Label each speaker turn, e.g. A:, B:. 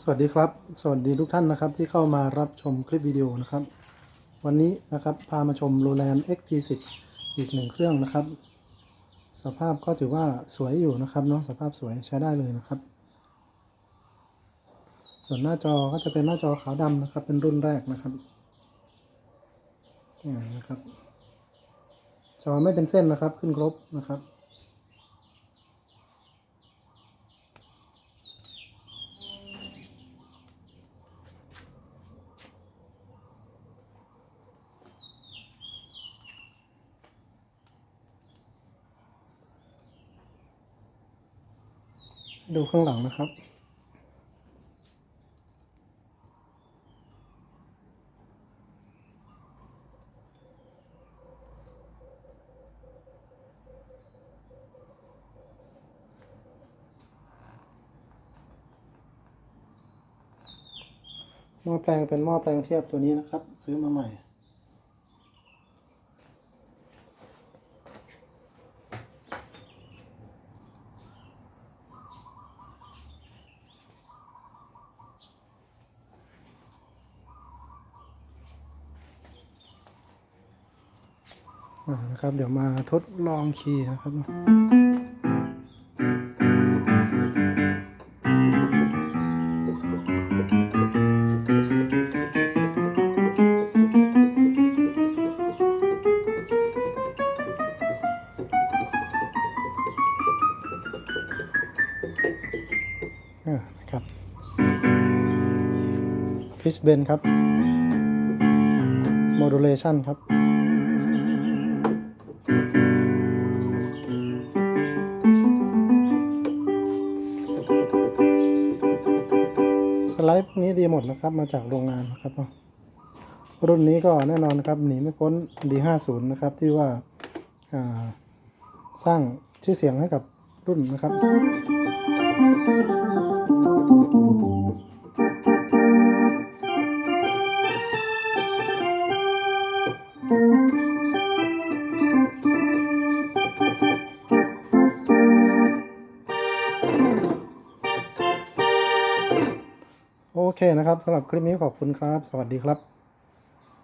A: สวัสดีครับ สวัสดีทุกท่านนะครับที่เข้ามารับชมคลิปวิดีโอนะครับ วันนี้นะครับพามาชม r o l a n d XP10 อีกหนึ่งเครื่องนะครับ สภาพก็ถือว่าสวยอยู่นะครับเนาะสภาพสวยใช้ได้เลยนะครับ ส่วนหน้าจอก็จะเป็นหน้าจอขาวดำนะครับ เป็นรุ่นแรกนะครับอ่นะครับจอไม่เป็นเส้นนะครับขึ้นครบนะครับ ดูข้างหลังนะครับ หม้อแปลงเป็นหม้อแปลงเทียบตัวนี้นะครับ ซื้อมาใหม่ นะครับ เดี๋ยวมาทดลองคีย์นะครับอ่านะครับ pitch bend ครับ modulation ครับ สไลด์พวกนี้ดีหมดนะครับ มาจากโรงงานนะครับเนาะรุ่นนี้ก็แน่นอนครับหนีไม่พ้น D50 นะครับ ที่ว่าอ่าสร้างชื่อเสียงให้กับรุ่นนะครับ โอเคนะครับสำหรับคลิปนี้ขอบคุณครับ สวัสดีครับ